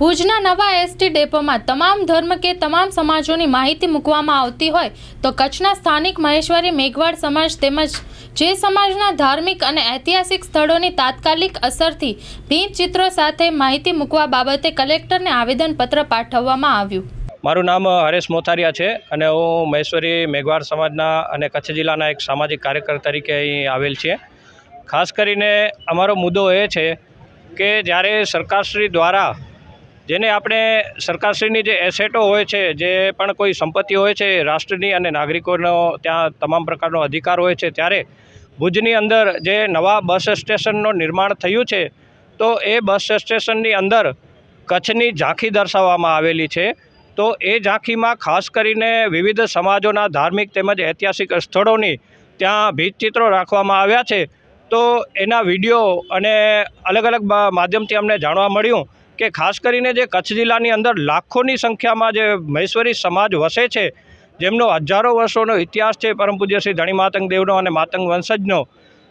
ભુજના નવા એસટી ડેપોમાં તમામ ધર્મ કે તમામ સમાજોની માહિતી મૂકવામાં આવતી હોય તો કચ્છના સ્થાનિક મહેશ્વરી મેઘવાડ સમાજ તેમજ જે સમાજના ધાર્મિક અને ઐતિહાસિક સ્થળોની તાત્કાલિક અસરથી ભીંત ચિત્રો સાથે માહિતી મૂકવા બાબતે કલેક્ટરને આવેદનપત્ર પાઠવવામાં આવ્યું. મારું નામ હરેશ મોથારિયા છે અને હું મહેશ્વરી મેઘવાડ સમાજના અને કચ્છ જિલ્લાના એક સામાજિક કાર્યકર તરીકે અહીં આવેલ છે. ખાસ કરીને અમારો મુદ્દો એ છે કે જ્યારે સરકારશ્રી દ્વારા જેને આપણે સરકારશ્રીની જે એસેટો હોય છે, જે પણ કોઈ સંપત્તિ હોય છે રાષ્ટ્રની અને નાગરિકોનો ત્યાં તમામ પ્રકારનો અધિકાર હોય છે, ત્યારે ભુજની અંદર જે નવા બસ સ્ટેશનનું નિર્માણ થયું છે, તો એ બસ સ્ટેશનની અંદર કચ્છની ઝાંખી દર્શાવવામાં આવેલી છે. તો એ ઝાંખીમાં ખાસ કરીને વિવિધ સમાજોના ધાર્મિક તેમજ ઐતિહાસિક સ્થળોની ત્યાં ભીતચિત્રો રાખવામાં આવ્યા છે. તો એના વીડિયો અને અલગ અલગ માધ્યમથી અમને જાણવા મળ્યું કે ખાસ કરીને જે કચ્છ જિલ્લાની અંદર લાખોની સંખ્યામાં જે મહેશ્વરી સમાજ વસે છે, જેમનો હજારો વર્ષોનો ઇતિહાસ છે, પરમ પૂજ્ય શ્રી ધણી માતંગ દેવનો અને માતંગ વંશજનો,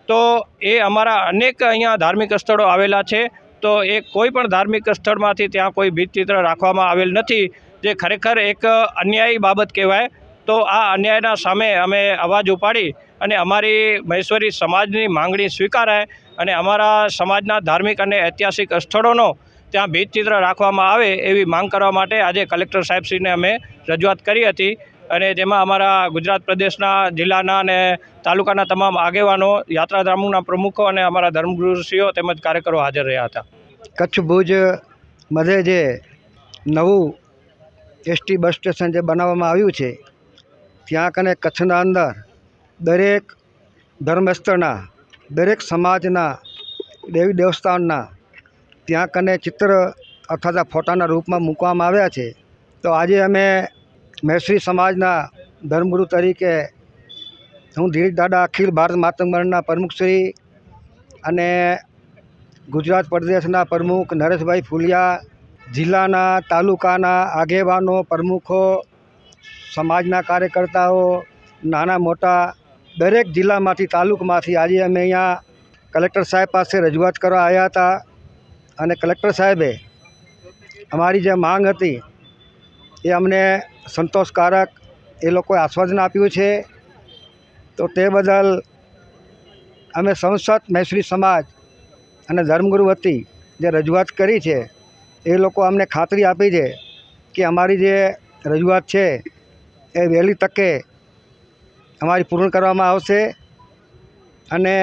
તો એ અમારા અનેક અહીંયા ધાર્મિક સ્થળો આવેલા છે. તો એ કોઈ પણ ધાર્મિક સ્થળમાંથી ત્યાં કોઈ ભીતચિત્ર રાખવામાં આવેલ નથી, જે ખરેખર એક અન્યાયી બાબત કહેવાય. તો આ અન્યાયના સામે અમે અવાજ ઉપાડી અને અમારી મહેશ્વરી સમાજની માંગણી સ્વીકારાય અને અમારા સમાજના ધાર્મિક અને ઐતિહાસિક સ્થળોનો ત્યાં ભીતચિત્ર રાખવામાં આવે એવી માંગ કરવા માટે આજે કલેક્ટર સાહેબશ્રીને અમે રજૂઆત કરી હતી. અને જેમાં અમારા ગુજરાત પ્રદેશના જિલ્લાના અને તાલુકાના તમામ આગેવાનો યાત્રાધામોના પ્રમુખો અને અમારા ધર્મગુરુશ્રીઓ તેમજ કાર્યકરો હાજર રહ્યા હતા. કચ્છ ભુજ મધ્ય જે નવું એસટી બસ સ્ટેશન જે બનાવવામાં આવ્યું છે, ત્યાં કને કચ્છના અંદર દરેક ધર્મસ્થળના, દરેક સમાજના, દેવી દેવસ્થાનના ત્યાં કને ચિત્ર અથવા ફોટાના રૂપમાં મૂકવામાં આવ્યા છે. તો આજે અમે મહેશ્રી સમાજના ધર્મગુરુ તરીકે હું ધીરજ દાદા અખિલ ભારત માતંગમંડળના પ્રમુખશ્રી અને ગુજરાત પ્રદેશના પ્રમુખ નરેશભાઈ ફુલિયા, જિલ્લાના તાલુકાના આગેવાનો, પ્રમુખો, સમાજના કાર્યકર્તાઓ, નાના મોટા દરેક જિલ્લામાંથી તાલુકમાંથી આજે અમે અહીંયા કલેક્ટર સાહેબ પાસે રજૂઆત કરવા આવ્યા હતા. અને કલેક્ટર સાહેબે અમારી જે માંગ હતી એ અમને સંતોષકારક એ લોકોએ આશ્વાસન આપ્યું છે. તો તે બદલ અમે સંસદ મૈસરી સમાજ અને ધર્મગુરુ વતી જે રજૂઆત કરી છે એ લોકો અમને ખાતરી આપી છે કે અમારી જે રજૂઆત છે એ વહેલી તકે અમારી પૂર્ણ કરવામાં આવશે. અને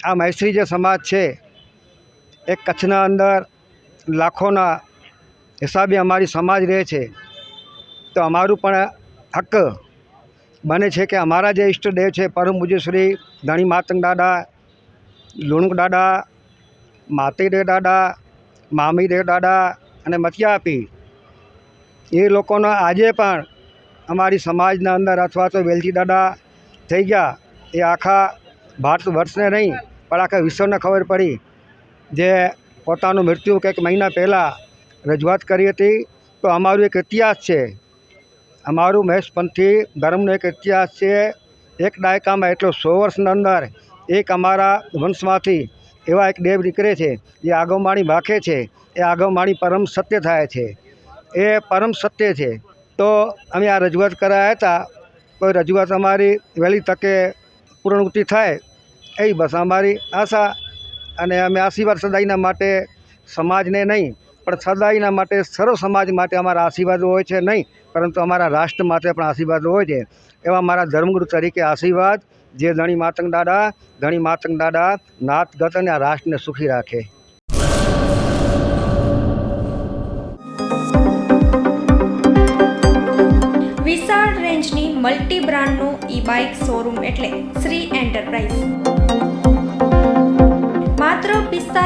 આ મૈસરી જે સમાજ છે એ કચ્છના અંદર લાખોના હિસાબે અમારી સમાજ રહે છે, તો અમારું પણ હક બને છે કે અમારા જે ઈષ્ટદેવ છે, પરમ પૂજ્ય શ્રી ધણી માતંગ દાદા લુણુક દાદા માતીદેવ દાદા મામીદેવ દાદા અને મતિયાપી એ લોકોનો આજે પણ અમારી સમાજના અંદર અથવા તો વેલજી દાદા થઈ ગયા, એ આખા ભારત વર્ષને નહીં, પણ આખા વિશ્વને ખબર પડી જે પોતાનું મૃત્યુ કંઈક મહિના પહેલાં રજૂઆત કરી હતી, તો અમારું એક ઇતિહાસ છે. અમારું મહેશપંથી ધર્મનો એક ઇતિહાસ છે. એક દાયકામાં એટલો સો વર્ષના અંદર એક અમારા વંશમાંથી એવા એક દેવ નીકળે છે જે આગમવાણી ભાખે છે. એ આગમવાણી પરમ સત્ય થાય છે. એ પરમ સત્ય છે. તો અમે આ રજૂઆત કરાયા હતા. કોઈ રજૂઆત અમારી વહેલી તકે પૂર્ણવૃત્તિ થાય એ બસ અમારી આશા અને અમે આશીર્વાદ સદાયના માટે સમાજને નહીં, પણ સદાયના માટે, સર્વ સમાજ માટે અમારા આશીર્વાદ હોય છે નહીં, પરંતુ અમારા રાષ્ટ્ર માટે પણ આશીર્વાદ હોય છે. એવા મારા ધર્મગુરુ તરીકે આશીર્વાદ, જે ધણી માતંગ દાદા, ધણી માતંગ દાદા નાત ગત અને આ રાષ્ટ્રને સુખી રાખે. વિશાળ રેન્જની મલ્ટી બ્રાન્ડનું ઈ બાઇક શોરૂમ એટલે શ્રી એન્ટરપ્રાઇઝ.